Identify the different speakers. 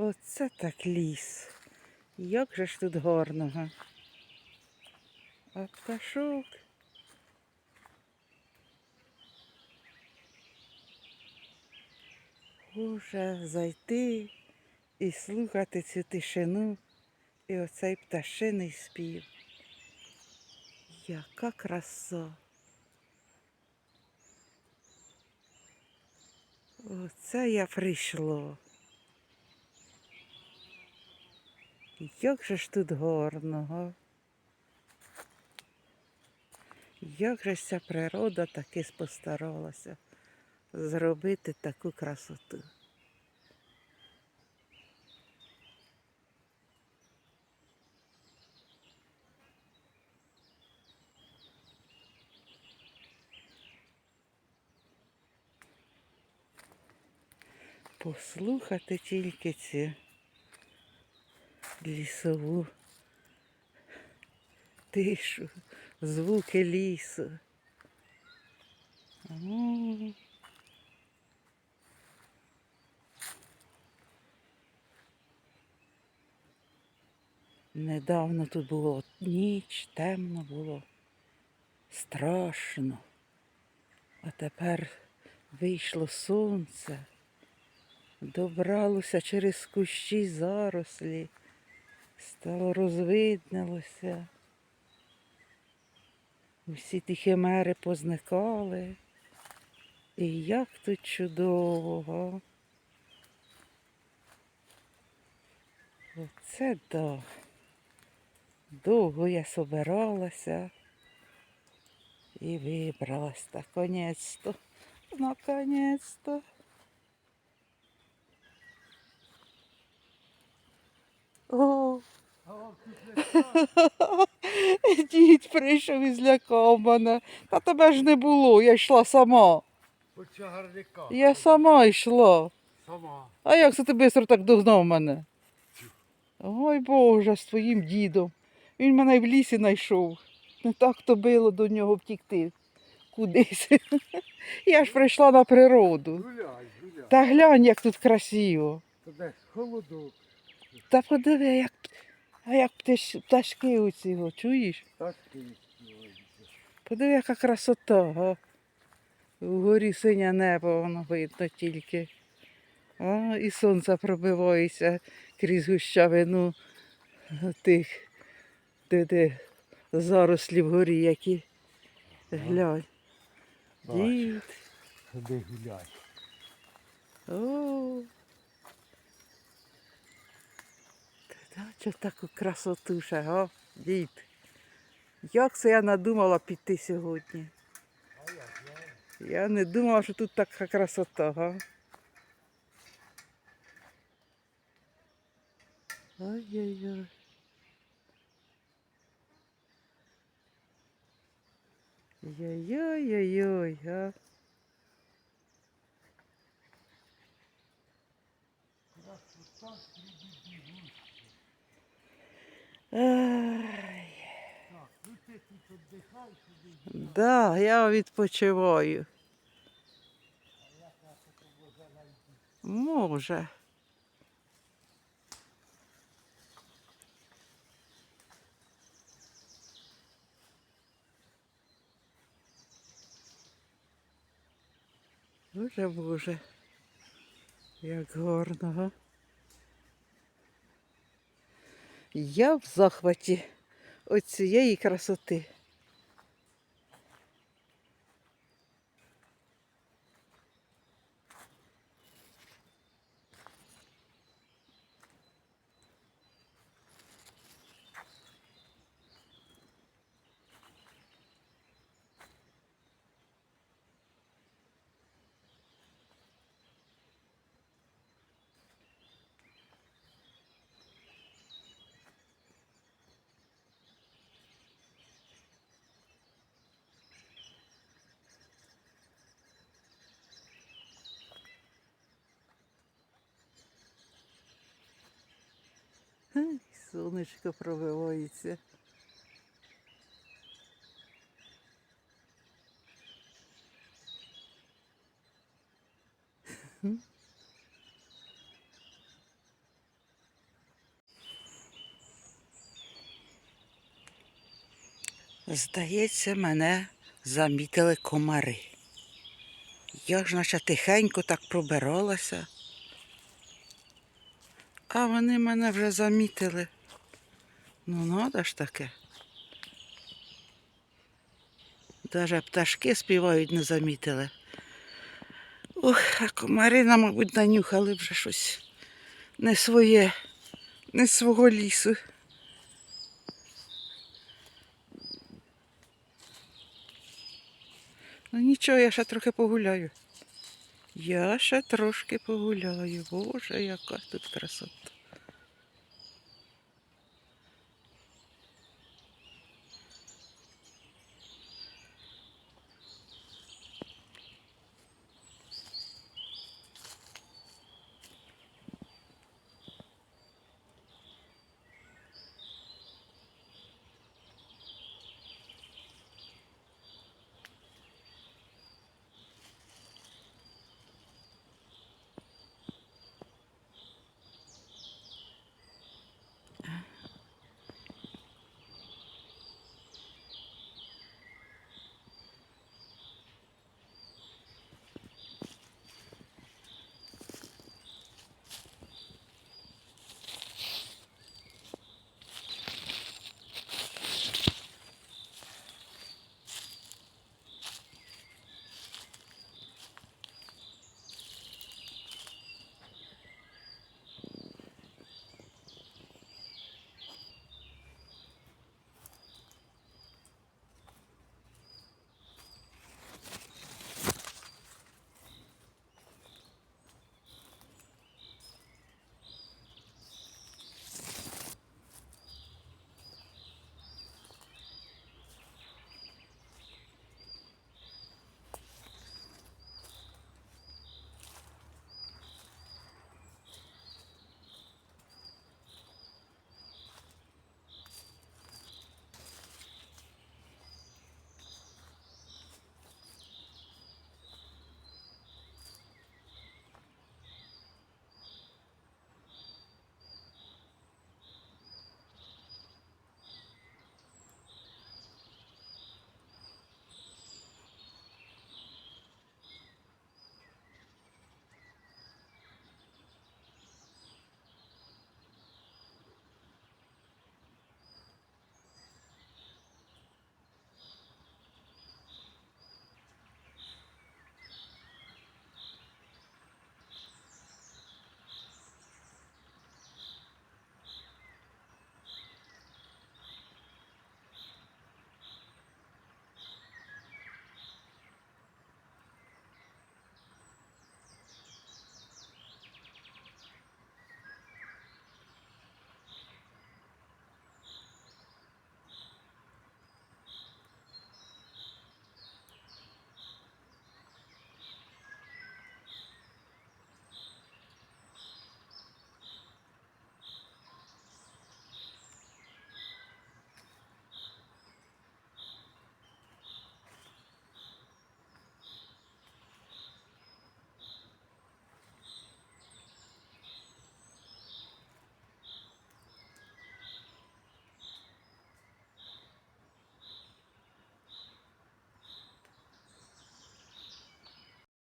Speaker 1: Оце так ліс. Як же ж тут гарного. А пташок. Боже, зайти і слухати цю тишину і оцей пташиний спів. Яка краса. Оце я прийшла. Як же ж тут гарно, га? Як же ж ця природа таки постаралася зробити таку красоту. Послухати тільки цю лісову тишу, звуки лісу. Недавно тут було ніч, темно було, страшно. А тепер вийшло сонце, добралося через кущі зарослі, стало розвиднилося. Усі ті химери позникали. І як тут чудово. Оце да. Довго я собиралася і вибралась наконець-то. Наконець-то. О, дід прийшов і злякав мене. Та тебе ж не було, я йшла сама.
Speaker 2: Чагарника.
Speaker 1: Я сама йшла.
Speaker 2: Сама.
Speaker 1: А як це ти швидко так догнав мене? Ой Боже, з твоїм дідом. Він мене в лісі знайшов. Не так то било до нього втікти кудись. Я ж прийшла на природу.
Speaker 2: Гуляй, гуляй.
Speaker 1: Та глянь, як тут красиво.
Speaker 2: Холодок.
Speaker 1: Та подиви, як, а як пташ, пташки оці, о, чуєш? Подиви, яка красота. Га? Вгорі синє небо, воно видно тільки. А, і сонце пробивається крізь гущавину тих, де, де зарослі вгорі, які. Глянь. Дід.
Speaker 2: Ходи гуляй.
Speaker 1: О. Та таку красоту ще, га, дід. Як це я надумала піти сьогодні? Я не думала, що тут така красота, га. Ой-ой-ой. Ой-ой-ой-ой, а. Ай.
Speaker 2: Ну ти тут віддихай собі.
Speaker 1: Да, я відпочиваю. Може. Боже, Боже, як гарного. Я в захваті оцієї красоти. Сонечко пробивається. Здається, мене замітили комари. Я ж наче тихенько так пробиралася. А вони мене вже замітили. Ну, надо ж таке. Даже пташки співають, не замітили. Ух, а комари, нам, мабуть, нанюхали вже щось не своє, не свого лісу. Ну нічого, я ще трохи погуляю. Я ще трошки погуляю. Боже, яка тут красота.